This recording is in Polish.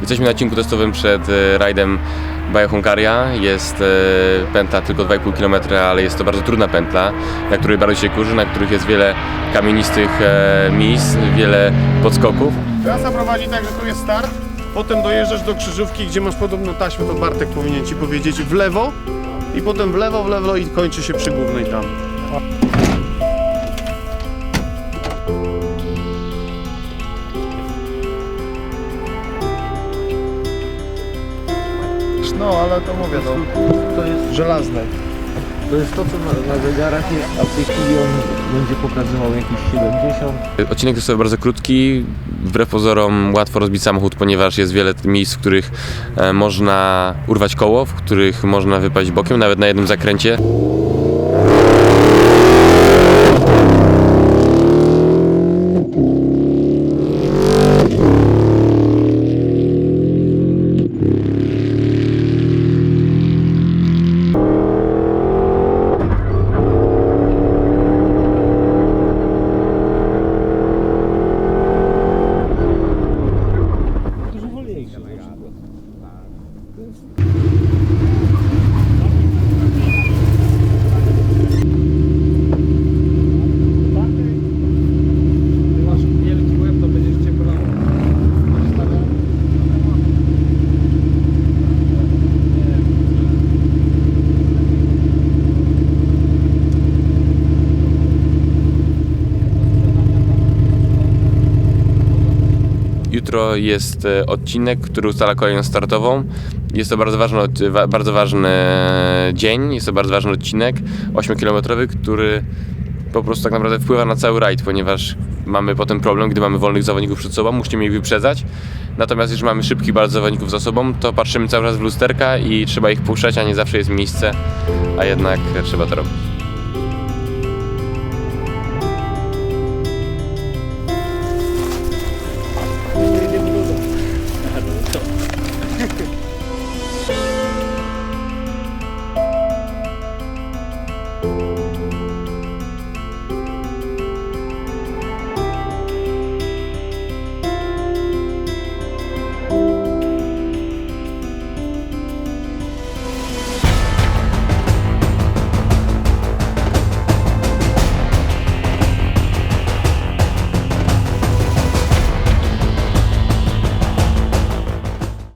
Jesteśmy na odcinku testowym przed e, rajdem Baja Hungaria. Jest e, pętla tylko 2,5 km, ale jest to bardzo trudna pętla, na której bardzo się kurzy, na których jest wiele kamienistych e, miejsc, wiele podskoków. Trasa prowadzi tak, że tu jest start, potem dojeżdżasz do krzyżówki, gdzie masz podobną taśmę, to Bartek powinien Ci powiedzieć, w lewo i potem w lewo, w lewo i kończy się przy głównej tam. No, ale to mówię, no, to jest, Żelazne. to jest to, co na, na zegarach jest, a w tej chwili on będzie pokazywał jakieś 70. Odcinek testowy bardzo krótki, wbrew pozorom łatwo rozbić samochód, ponieważ jest wiele miejsc, w których e, można urwać koło, w których można wypaść bokiem, nawet na jednym zakręcie. Jutro jest e, odcinek, który ustala kolejną startową. Jest to bardzo ważny, bardzo ważny dzień, jest to bardzo ważny odcinek 8-kilometrowy, który po prostu tak naprawdę wpływa na cały rajd, ponieważ mamy potem problem, gdy mamy wolnych zawodników przed sobą, musimy ich wyprzedzać. Natomiast jeżeli mamy szybkich bardzo zawodników za sobą, to patrzymy cały czas w lusterka i trzeba ich puszczać, a nie zawsze jest miejsce, a jednak trzeba to robić.